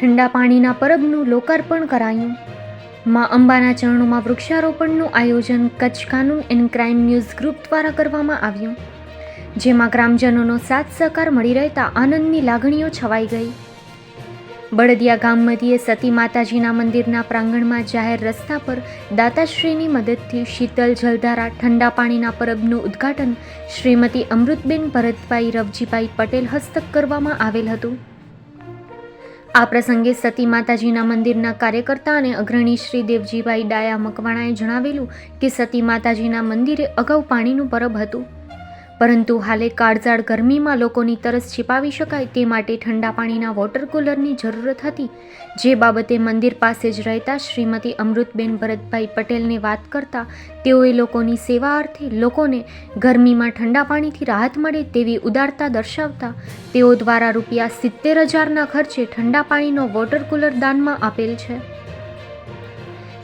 ઠંડા પાણીના પરબનું લોકાર્પણ કરાયું. મા અંબાના ચરણોમાં વૃક્ષારોપણનું આયોજન કચ્છ કાનૂન એન્ડ ક્રાઇમ ન્યૂઝ ગ્રુપ દ્વારા કરવામાં આવ્યું. જેમાં ગ્રામજનોનો સાથ સહકાર મળી રહેતા આનંદની લાગણીઓ છવાઈ ગઈ. બળદિયા ગામ મધ્યે સતી માતાજીના મંદિરના પ્રાંગણમાં જાહેર રસ્તા પર દાતાશ્રીની મદદથી શીતલ જલધારા ઠંડા પાણીના પરબનું ઉદ્ઘાટન શ્રીમતી અમૃતબેન ભરતભાઈ રવજીભાઈ પટેલ હસ્તક કરવામાં આવેલ હતું. આ પ્રસંગે સતી માતાજીના મંદિરના કાર્યકર્તા અને અગ્રણી શ્રી દેવજીભાઈ ડાયા મકવાણાએ જણાવેલું કે સતી માતાજીના મંદિરે અગાઉ પાણીનું પરબ હતું. પરંતુ હાલે કાળઝાળ ગરમીમાં લોકોની તરસ છિપાવી શકાય તે માટે ઠંડા પાણીના વોટર કુલરની જરૂરત હતી. જે બાબતે મંદિર પાસે જ રહેતા શ્રીમતી અમૃતબેન ભરતભાઈ પટેલને વાત કરતા તેઓએ લોકોની સેવા અર્થે લોકોને ગરમીમાં ઠંડા પાણીથી રાહત મળે તેવી ઉદારતા દર્શાવતા તેઓ દ્વારા રૂપિયા સિત્તેર હજારના ખર્ચે ઠંડા પાણીનો વોટર કુલર દાનમાં આપેલ છે.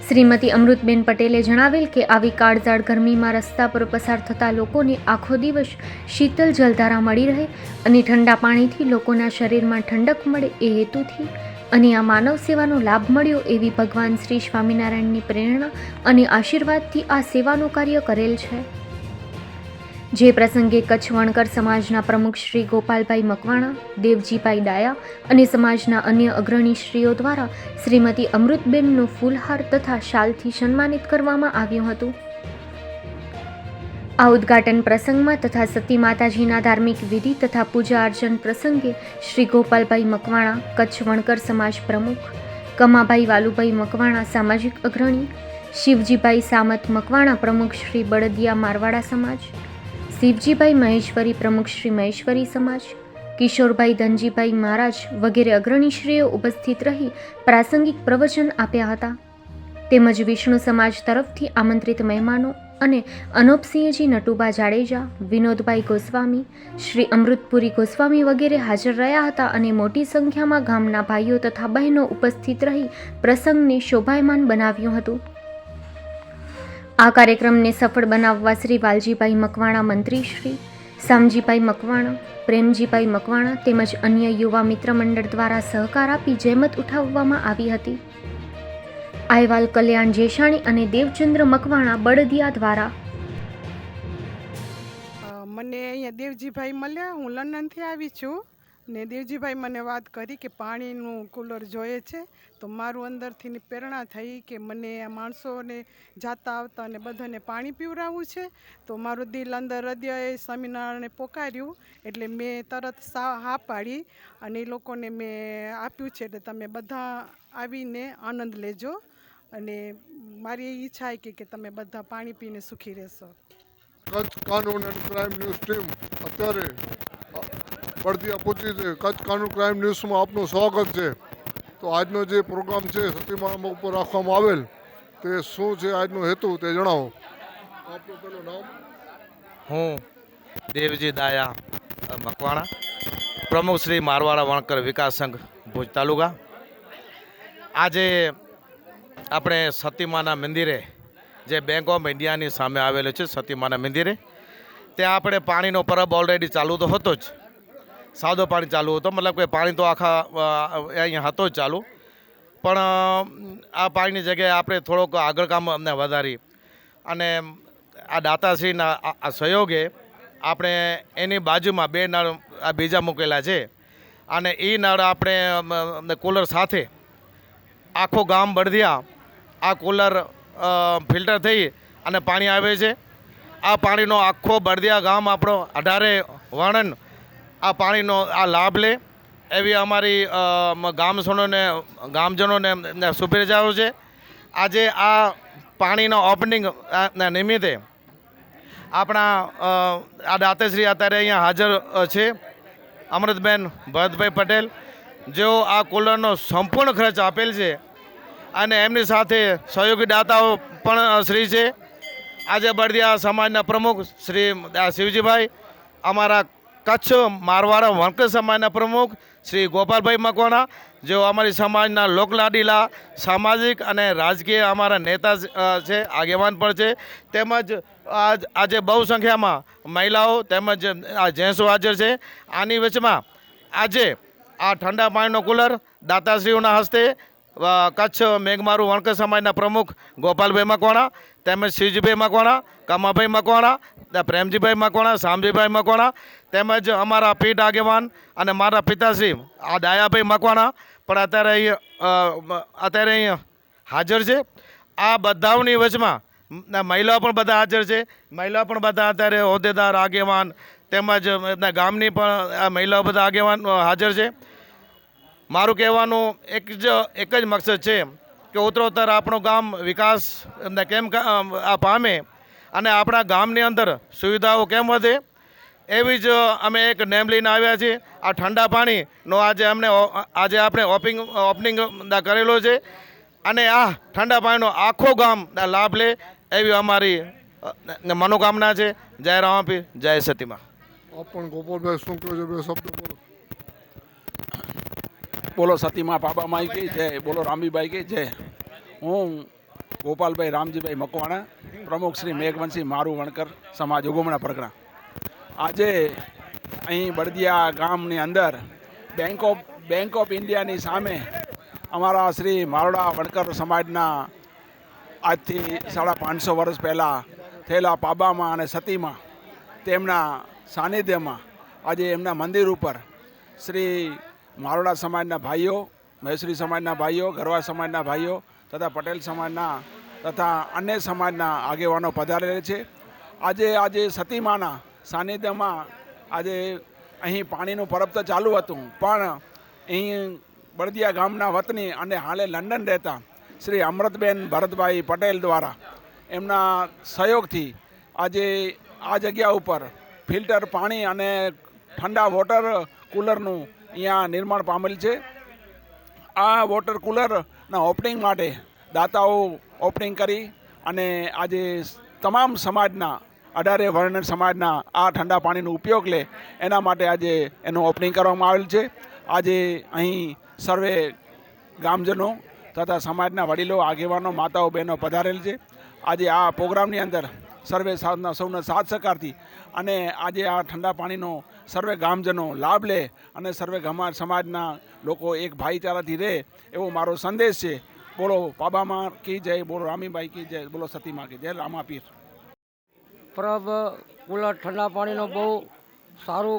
શ્રીમતી અમૃતબેન પટેલે જણાવેલ કે આવી કાળઝાળ ગરમીમાં રસ્તા પર પસાર થતા લોકોને આખો દિવસ શીતલ જલધારા મળી રહે અને ઠંડા પાણીથી લોકોના શરીરમાં ઠંડક મળે એ હેતુથી અને આ માનવ સેવાનો લાભ મળ્યો એવી ભગવાન શ્રી સ્વામિનારાયણની પ્રેરણા અને આશીર્વાદથી આ સેવાનું કાર્ય કરેલ છે. જે પ્રસંગે કચ્છ વણકર સમાજના પ્રમુખ શ્રી ગોપાલભાઈ મકવાણા, દેવજીભાઈ ડાયા અને સમાજના અન્ય અગ્રણીશ્રીઓ દ્વારા શ્રીમતી અમૃતબેનનું ફૂલહાર તથા શાલથી સન્માનિત કરવામાં આવ્યું હતું. આ ઉદ્ઘાટન પ્રસંગમાં તથા સતી માતાજીના ધાર્મિક વિધિ તથા પૂજા અર્ચન પ્રસંગે શ્રી ગોપાલભાઈ મકવાણા કચ્છ વણકર સમાજ પ્રમુખ, કમાભાઈ વાલુભાઈ મકવાણા સામાજિક અગ્રણી, શિવજીભાઈ સામત મકવાણા પ્રમુખ શ્રી બળદિયા મારવાડા સમાજ શિવજીભાઈ મહેશ્વરી પ્રમુખ શ્રી મહેશ્વરી સમાજ, કિશોરભાઈ ધનજીભાઈ મહારાજ વગેરે અગ્રણીશ્રીઓ ઉપસ્થિત રહી પ્રાસંગિક પ્રવચન આપ્યા હતા. તેમજ વિષ્ણુ સમાજ તરફથી આમંત્રિત મહેમાનો અને અનોપસિંહજી નટુબા જાડેજા, વિનોદભાઈ ગોસ્વામી, શ્રી અમૃતપુરી ગોસ્વામી વગેરે હાજર રહ્યા હતા અને મોટી સંખ્યામાં ગામના ભાઈઓ તથા બહેનો ઉપસ્થિત રહી પ્રસંગને શોભાયમાન બનાવ્યું હતું. આ કાર્યક્રમને સફળ બનાવવા શ્રી વાલજીભાઈ મકવાણા મંત્રી શ્રી સામજીભાઈ મકવાણા, પ્રેમજીભાઈ મકવાણા તેમજ અન્ય યુવા મિત્ર મંડળ દ્વારા સહકાર આપી જહેમત ઉઠાવવામાં આવી હતી. આયવાલ કલ્યાણ જેશાણી અને દેવચંદ્ર મકવાણા બળદિયા દ્વારા. મને અહીંયા દેવજીભાઈ મળ્યા. હું લંડનથી આવી છું. ને દેવજીભાઈ મને વાત કરી કે પાણીનું કુલર જોઈએ છે, તો મારું અંદરથી પ્રેરણા થઈ કે મને આ માણસોને જાતા આવતા અને બધાને પાણી પીવડાવવું છે, તો મારું દિલ અંદર હૃદયએ સ્વામિનારાયણે પોકાર્યું, એટલે મેં તરત સા, હા પાડી અને એ લોકોને મેં આપ્યું છે, એટલે તમે બધા આવીને આનંદ લેજો અને મારી ઈચ્છા છે કે તમે બધા પાણી પીને સુખી રહેશો. કચ્છ કાનૂન એન્ડ ક્રાઇમ ન્યૂઝ ટીમ અત્યારે અ, પૂછી છે. કચ્છ કાનૂન ક્રાઇમ ન્યૂઝમાં આપનું સ્વાગત છે. તો આજનો જે પ્રોગ્રામ છે સતીમામ ઉપર રાખવામાં આવેલ તે શું છે આજનો હેતુ તે જણાવો. આપનું પેલું નામ? હું દેવજી દાયા મકવાણા પ્રમુખ શ્રી મારવાડા વણકર વિકાસ સંઘ ભુજ તાલુકા. આજે આપણે સતીમાના મંદિરે જે બેંક ઓફ ઇન્ડિયાની સામે આવેલું છે સતીમાના મંદિરે ત્યાં આપણે પાણીનો પરબ ઓલરેડી ચાલુ તો હતો જ. સાદો પાણી ચાલુ હતો. મતલબ કે પાણી તો આખા અહીંયા હતો જ ચાલુ. પણ આ પાણીની જગ્યાએ આપણે થોડોક આગળ કામ અમને વધારી. અને આ દાતાશ્રીના આ- સહયોગે આપણે એની બાજુમાં બે નળ આ બીજા મૂકેલા છે. અને એ નળ આપણે કુલર સાથે આખો ગામ બળદિયા આ કુલર ફિલ્ટર થઈ અને પાણી આવે છે. આ પાણીનો આખો બળદિયા ગામ આપણો અઢારે વર્ણન આ પાણીનો આ લાભ લે એવી અમારી ગામજનોને ગામજનોને એમને શુભેચ્છાઓ છે. આજે આ પાણીનો ઓપનિંગ નિમિત્તે આપણા આ દાંતેશ્રી અત્યારે અહીંયા હાજર છે. અમૃતબેન ભરતભાઈ પટેલ, જેઓ આ કુલરનો સંપૂર્ણ ખર્ચ આપેલ છે અને એમની સાથે સહયોગી દાતાઓ પણ શ્રી છે. આજે બળદિયા સમાજના પ્રમુખ શ્રી શિવજીભાઈ, અમારા કચ્છ મારવાડા વણકર સમાજના પ્રમુખ શ્રી ગોપાલભાઈ મકવાણા, જેઓ અમારી સમાજના લોકલાડીલા, સામાજિક અને રાજકીય અમારા નેતા છે, આગેવાન પણ છે. તેમજ આજ, આજે બહુ સંખ્યામાં મહિલાઓ તેમજ આ જેન્ટ્સો હાજર છે. આની વચમાં આજે આ ઠંડા પાણીનો કુલર દાતાશ્રીઓના હસ્તે કચ્છ મેઘમારું વણકર સમાજના પ્રમુખ ગોપાલભાઈ મકવાણા તેમજ શિવજીભાઈ મકવાણા, કમાભાઈ મકવાણા પ્રેમજીભાઈ મકવાણા, શામજીભાઈ મકવાણા, તેમજ અમારા પીઠ આગેવાન અને મારા પિતાશ્રી, આ ડાયાભાઈ મકવાણા પણ અત્યારે અહીં અત્યારે અહીં હાજર છે. આ બધાઓની વચમાં મહિલાઓ પણ બધા હાજર છે. મહિલાઓ પણ બધા અત્યારે હોદ્દેદાર, આગેવાન, તેમજ એમના ગામની પણ મહિલાઓ બધા આગેવાન હાજર છે. મારું કહેવાનું એક જ એક જ મકસદ છે કે ઉત્તરોત્તર આપણું ગામ વિકાસ એમને કેમ આ પામે અને આપણા ગામની અંદર સુવિધાઓ કેમ વધે એવી જ અમે એક નેમ લઈને આવ્યા છીએ. આ ઠંડા પાણીનો આજે અમને આજે આપણે ઓપિંગ ઓપનિંગ કરેલો છે અને આ ઠંડા પાણીનો આખો ગામ લાભ લે એવી અમારી મનોકામના છે. જય રામાપીર જય સતીમા. પણ ગોપાલભાઈ શું કહો છો? બે શબ્દો બોલો. બોલો સતીમા પાબામાઈ કે જય. બોલો રામીબાઈ કે જય. હું ગોપાલભાઈ રામજીભાઈ મકવાણા, પ્રમુખ શ્રી મેઘવંશી મારું વણકર સમાજ ઉગમણા પરગણા. આજે અહીં બળદિયા ગામની અંદર બેંક ઓફ બેંક ઓફ ઇન્ડિયાની સામે અમારા શ્રી મારોડા વણકર સમાજના આજથી સાડા પાંચસો વર્ષ પહેલાં થયેલા પાબામાં અને સતીમાં તેમના સાનિધ્યમાં આજે એમના મંદિર ઉપર શ્રી મારોડા સમાજના ભાઈઓ, મહેશ્રી સમાજના ભાઈઓ, ગરવા સમાજના ભાઈઓ તથા પટેલ સમાજના તથા અન્ય સમાજના આગેવાનો પધારેલા છે. આજે આજે સતીમાના સાનિધ્યમાં આજે અહીં પાણીનું પરબ તો ચાલુ હતું, પણ અહીં બળદિયા ગામના વતની અને હાલે લંડન રહેતા શ્રી અમૃતબેન ભરતભાઈ પટેલ દ્વારા એમના સહયોગથી આજે આ જગ્યા ઉપર ફિલ્ટર પાણી અને ઠંડા વોટર કુલરનું અહીંયા નિર્માણ પામેલ છે. આ વોટર કુલરના ઓપનિંગ માટે દાતાઓ ઓપનિંગ કરી અને આજે તમામ સમાજના, અઢારે વર્ણ સમાજના આ ઠંડા પાણીનો ઉપયોગ લે, એના માટે આજે એનું ઓપનિંગ કરવામાં આવેલ છે. આજે અહીં સર્વે ગામજનો તથા સમાજના વડીલો, આગેવાનો, માતાઓ, બહેનો પધારેલ છે. આજે આ પ્રોગ્રામની અંદર સર્વે સાધના સૌના સાથ સહકારથી અને આજે આ ઠંડા પાણીનો સર્વે ગામજનો લાભ લે અને સર્વે ગામ સમાજના લોકો એક ભાઈચારાથી રહે એવો મારો સંદેશ છે. બોલો પાબામાં કી જય, બોલો, રામીબાઈ કી જય, બોલો સતીમા કી જય, રામાપીર. પરબ કુલર ઠંડા પાણીનો બહુ સારું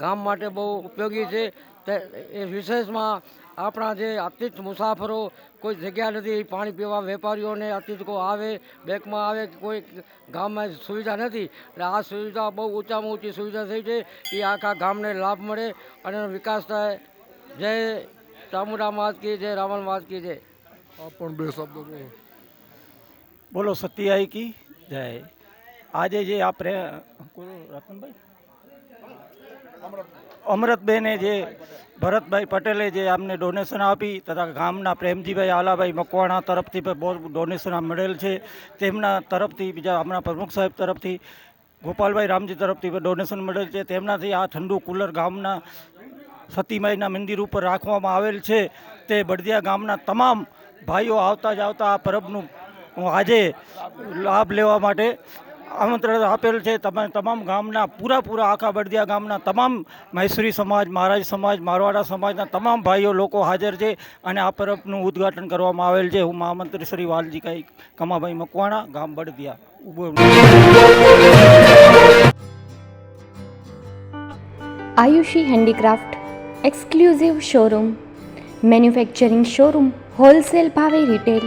ગામ માટે બહુ ઉપયોગી છે. તે એ વિશેષમાં આપણા જે અતિથ મુસાફરો કોઈ જગ્યા નથી પાણી પીવા વેપારીઓને અતિથકો આવે બેંકમાં આવે કે કોઈ ગામમાં સુવિધા નથી. એટલે આ સુવિધા બહુ ઊંચામાં ઊંચી સુવિધા થઈ છે એ આખા ગામને લાભ મળે અને વિકાસ થાય. જય ચામુંડા માત કી જય રાવણ માત કી જય. આપ પણ બે શબ્દો બોલો બોલો સત્યાઈ કી જય. આજે જે આપણે રતનભાઈ? અમૃતબેને જે ભરતભાઈ પટેલે જે અમને ડોનેશન આપી તથા ગામના પ્રેમજીભાઈ આલાભાઈ મકવાણા તરફથી પણ બહુ ડોનેશન મળેલ છે. તેમના તરફથી બીજા હમણાં પ્રમુખ સાહેબ તરફથી, ગોપાલભાઈ રામજી તરફથી પણ ડોનેશન મળેલ છે. તેમનાથી આ ઠંડુ કુલર ગામના સતીમાઈના મંદિર ઉપર રાખવામાં આવેલ છે. તે બળદિયા ગામના તમામ ભાઈઓ આવતા જ આવતા આ પરબનું આજે લાભ લેવા માટે આમંત્રણ આપેલ છે. તમે તમામ ગામના પૂરા પૂરા આખા બળદિયા ગામના, તમામ મૈસુરી સમાજ, મહારાજ સમાજ, મારવાડા સમાજના તમામ ભાઈઓ લોકો હાજર છે અને આ પરબનું ઉદ્ઘાટન કરવામાં આવેલ છે. હું મહામંત્રી શ્રી વાલજીકાઈ કમાભાઈ મકવાણા, ગામ Baladiya Ayushi handicraft exclusive showroom, manufacturing showroom, wholesale ભાવે રિટેલ